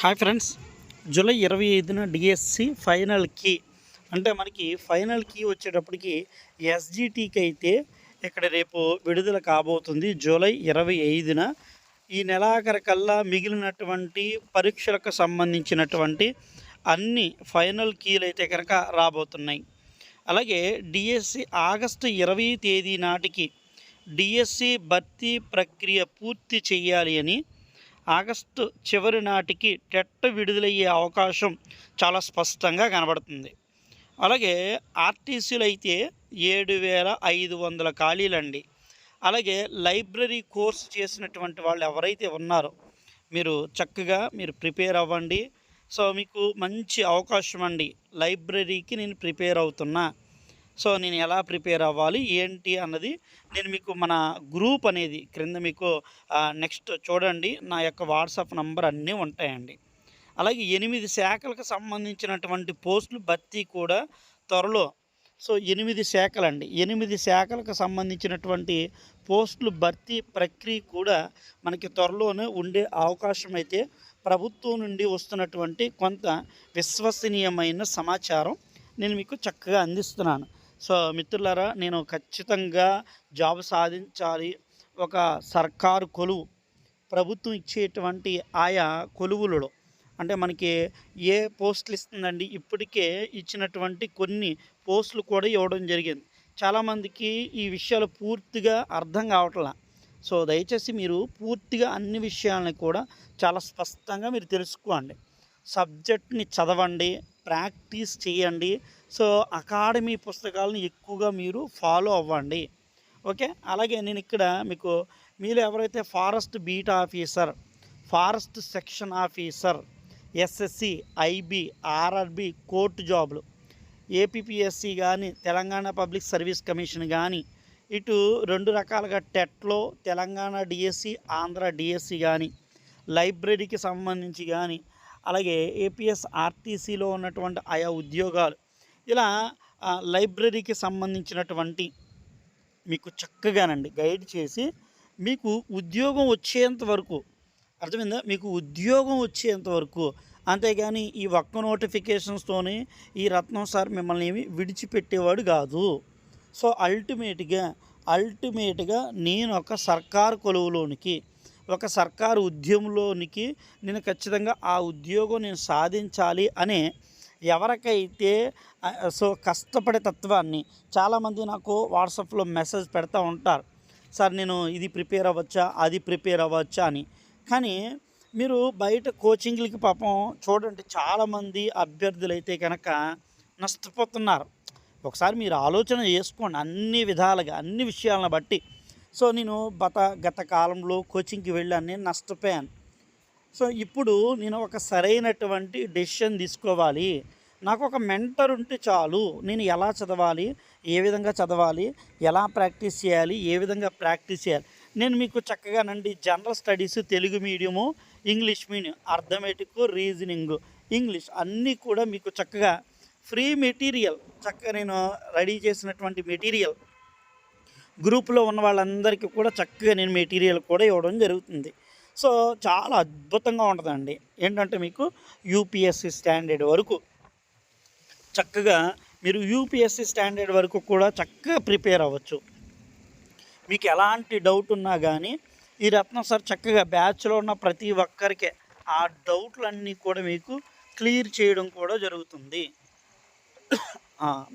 Hi friends. July ఇరవై ఐదున DSC final key. అంటే మనకి ఫైనల్ కీ వచ్చేటప్పటికి ఎస్జిటికి అయితే ఇక్కడ రేపు విడుదల కాబోతుంది జూలై ఇరవై ఐదున. ఈ నెలాఖరికల్లా మిగిలినటువంటి పరీక్షలకు సంబంధించినటువంటి అన్ని ఫైనల్ కీలు అయితే కనుక రాబోతున్నాయి. అలాగే డిఎస్సి ఆగస్టు ఇరవై తేదీ నాటికి డిఎస్సి భర్తీ ప్రక్రియ పూర్తి చేయాలి అని ఆగస్టు చివరి నాటికి టెట్ విడుదలయ్యే అవకాశం చాలా స్పష్టంగా కనబడుతుంది. అలాగే ఆర్టీసీలు అయితే ఏడు వేల ఐదు వందల ఖాళీలండి. అలాగే లైబ్రరీ కోర్స్ చేసినటువంటి వాళ్ళు ఎవరైతే ఉన్నారో మీరు చక్కగా మీరు ప్రిపేర్ అవ్వండి. సో మీకు మంచి అవకాశం అండి. లైబ్రరీకి నేను ప్రిపేర్ అవుతున్నా. సో నేను ఎలా ప్రిపేర్ అవ్వాలి ఏంటి అన్నది నేను మీకు మన గ్రూప్ అనేది క్రింద మీకు నెక్స్ట్ చూడండి. నా యొక్క వాట్సాప్ నంబర్ అన్నీ ఉంటాయండి. అలాగే ఎనిమిది శాఖలకు సంబంధించినటువంటి పోస్టులు భర్తీ కూడా త్వరలో. సో ఎనిమిది శాఖలండి. ఎనిమిది శాఖలకు సంబంధించినటువంటి పోస్టులు భర్తీ ప్రక్రియ కూడా మనకి త్వరలోనే ఉండే అవకాశం అయితే ప్రభుత్వం నుండి వస్తున్నటువంటి కొంత విశ్వసనీయమైన సమాచారం నేను మీకు చక్కగా అందిస్తున్నాను. సో మిత్రులారా నేను ఖచ్చితంగా జాబ్ సాధించాలి. ఒక సర్కారు కొలువు ప్రభుత్వం ఇచ్చేటువంటి ఆయా కొలువులలో అంటే మనకి ఏ పోస్టులు ఇస్తుందండి ఇప్పటికే ఇచ్చినటువంటి కొన్ని పోస్టులు కూడా ఇవ్వడం జరిగింది. చాలామందికి ఈ విషయాలు పూర్తిగా అర్థం కావట్లా. సో దయచేసి మీరు పూర్తిగా అన్ని విషయాలని కూడా చాలా స్పష్టంగా మీరు తెలుసుకోండి. సబ్జెక్ట్ని చదవండి ప్రాక్టీస్ చేయండి సో అకాడమీ పుస్తకాలను ఎక్కువగా మీరు ఫాలో అవ్వండి. ఓకే? అలాగే నేను ఇక్కడ మీకు మీరు ఎవరైతే forest beat officer forest section officer SSC IB RRB court జాబులు ఏపీపీఎస్సి కానీ తెలంగాణ పబ్లిక్ సర్వీస్ కమిషన్ కానీ ఇటు రెండు రకాలుగా టెట్లో తెలంగాణ డిఎస్సి ఆంధ్ర డిఎస్సి కానీ లైబ్రరీకి సంబంధించి కానీ అలాగే ఏపీఎస్ ఆర్టీసీలో ఉన్నటువంటి ఆయా ఉద్యోగాలు ఇలా లైబ్రరీకి సంబంధించినటువంటి మీకు చక్కగానండి గైడ్ చేసి మీకు ఉద్యోగం వచ్చేంత వరకు అర్థమైందా? మీకు ఉద్యోగం వచ్చేంత వరకు అంతేగాని ఈ ఒక్క నోటిఫికేషన్స్తోనే ఈ రత్నం సార్ మిమ్మల్ని ఏమి విడిచిపెట్టేవాడు కాదు. సో అల్టిమేట్గా అల్టిమేట్గా నేను ఒక సర్కారు కొలువులోనికి ఒక సర్కారు ఉద్యమంలోనికి నేను ఖచ్చితంగా ఆ ఉద్యోగం నేను సాధించాలి అనే ఎవరికైతే సో కష్టపడే తత్వాన్ని చాలామంది నాకు వాట్సాప్లో మెసేజ్ పెడతా ఉంటారు. సార్ నేను ఇది ప్రిపేర్ అవ్వచ్చా? అది ప్రిపేర్ అవ్వచ్చా? అని. కానీ మీరు బయట కోచింగ్లకి పాపం చూడండి చాలామంది అభ్యర్థులు అయితే కనుక నష్టపోతున్నారు. ఒకసారి మీరు ఆలోచన చేసుకోండి అన్ని విధాలుగా అన్ని విషయాలను బట్టి. సో నేను గత గత కాలంలో కోచింగ్కి వెళ్ళాను నేను నష్టపోయాను. సో ఇప్పుడు నేను ఒక సరైనటువంటి డెసిషన్ తీసుకోవాలి. నాకు ఒక మెంటర్ ఉంటే చాలు. నేను ఎలా చదవాలి? ఏ విధంగా చదవాలి? ఎలా ప్రాక్టీస్ చేయాలి? ఏ విధంగా ప్రాక్టీస్ చేయాలి? నేను మీకు చక్కగానండి general studies Telugu medium English medium arithmetic reasoning English అన్నీ కూడా మీకు చక్కగా ఫ్రీ మెటీరియల్ చక్కగా నేను రెడీ చేసినటువంటి మెటీరియల్ గ్రూప్లో ఉన్న వాళ్ళందరికీ కూడా చక్కగా నేను మెటీరియల్ కూడా ఇవ్వడం జరుగుతుంది. సో చాలా అద్భుతంగా ఉంటుందండి. ఏంటంటే మీకు యూపీఎస్సి స్టాండర్డ్ వరకు చక్కగా మీరు యూపీఎస్సీ స్టాండర్డ్ వరకు కూడా చక్కగా ప్రిపేర్ అవ్వచ్చు. మీకు ఎలాంటి డౌట్ ఉన్నా కానీ ఈ రత్నం సార్ చక్కగా బ్యాచ్లో ఉన్న ప్రతి ఒక్కరికి ఆ డౌట్లన్నీ కూడా మీకు క్లియర్ చేయడం కూడా జరుగుతుంది.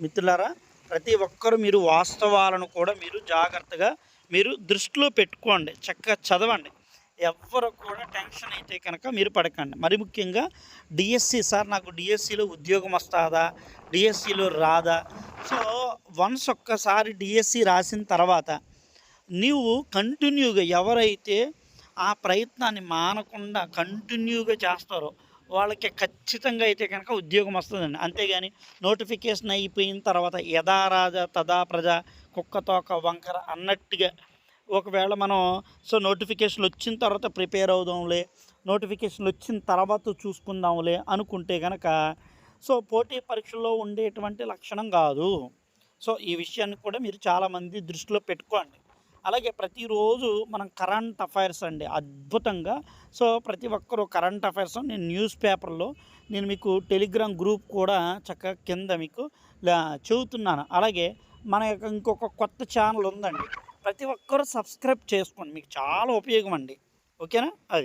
మిత్రులారా ప్రతి ఒక్కరు మీరు వాస్తవాలను కూడా మీరు జాగ్రత్తగా మీరు దృష్టిలో పెట్టుకోండి. చక్కగా చదవండి. ఎవ్వరు కూడా టెన్షన్ అయితే కనుక మీరు పడకండి. మరి ముఖ్యంగా డిఎస్సి సార్ నాకు డిఎస్సిలో ఉద్యోగం వస్తుందా? డిఎస్సిలో రాదా? సో వన్స్ ఒక్కసారి డిఎస్సి రాసిన తర్వాత నీవు కంటిన్యూగా ఎవరైతే ఆ ప్రయత్నాన్ని మానకుండా కంటిన్యూగా చేస్తారో వాళ్ళకి ఖచ్చితంగా అయితే కనుక ఉద్యోగం వస్తుందండి. అంతేగాని నోటిఫికేషన్ అయిపోయిన తర్వాత యథా తదా ప్రజ కుక్కతోక వంకర అన్నట్టుగా ఒకవేళ మనం సో నోటిఫికేషన్ వచ్చిన తర్వాత ప్రిపేర్ అవుదాంలే నోటిఫికేషన్ వచ్చిన తర్వాత చూసుకుందాంలే అనుకుంటే కనుక సో పోటీ పరీక్షల్లో ఉండేటువంటి లక్షణం కాదు. సో ఈ విషయాన్ని కూడా మీరు చాలామంది దృష్టిలో పెట్టుకోండి. అలాగే ప్రతిరోజు మనం కరెంట్ అఫైర్స్ అండి అద్భుతంగా సో ప్రతి ఒక్కరూ కరెంట్ అఫైర్స్ నేను న్యూస్ పేపర్లో నేను మీకు టెలిగ్రామ్ గ్రూప్ కూడా చక్కగా కింద మీకు లా- చెబుతున్నాను. అలాగే మన యొక్క ఇంకొక కొత్త ఛానల్ ఉందండి ప్రతి ఒక్కరూ సబ్స్క్రైబ్ చేసుకోండి. మీకు చాలా ఉపయోగం అండి. ఓకేనా? అది.